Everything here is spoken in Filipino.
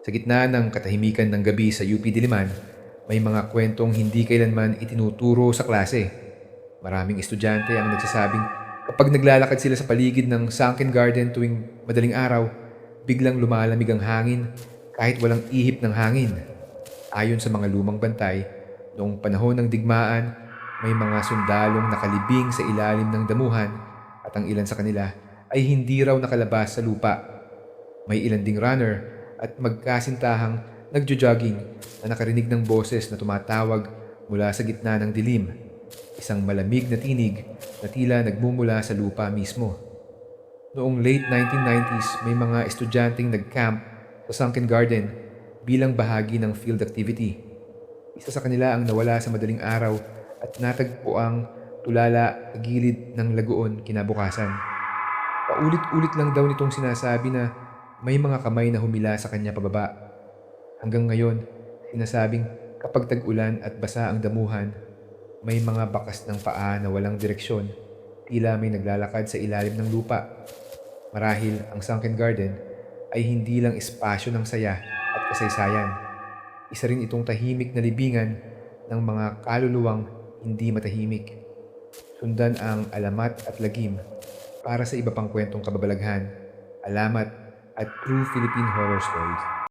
Sa gitna ng katahimikan ng gabi sa UP Diliman, may mga kwentong hindi kailanman itinuturo sa klase. Maraming estudyante ang nagsasabing kapag naglalakad sila sa paligid ng sunken garden tuwing madaling araw, biglang lumalamig ang hangin kahit walang ihip ng hangin. Ayon sa mga lumang bantay, noong panahon ng digmaan, may mga sundalong nakalibing sa ilalim ng damuhan at ang ilan sa kanila ay hindi raw nakalabas sa lupa. May ilan ding runner at magkasintahang nagjo-jogging na nakarinig ng boses na tumatawag mula sa gitna ng dilim. Isang malamig na tinig na tila nagmumula sa lupa mismo. Noong late 1990s, may mga estudyanteng nag-camp sa Sunken Garden bilang bahagi ng field activity. Isa sa kanila ang nawala sa madaling araw at natagpo ang tulala gilid ng lagoon kinabukasan. Paulit-ulit lang daw nitong sinasabi na may mga kamay na humila sa kanya pababa. Hanggang ngayon, sinasabing kapag tag-ulan at basa ang damuhan, may mga bakas ng paa na walang direksyon, tila may naglalakad sa ilalim ng lupa. Marahil ang Sunken Garden ay hindi lang espasyo ng saya at kasaysayan. Isa rin itong tahimik na libingan ng mga kaluluwang hindi matahimik. Sundan ang alamat at lagim para sa iba pang kwentong kababalaghan, alamat at true Philippine horror stories.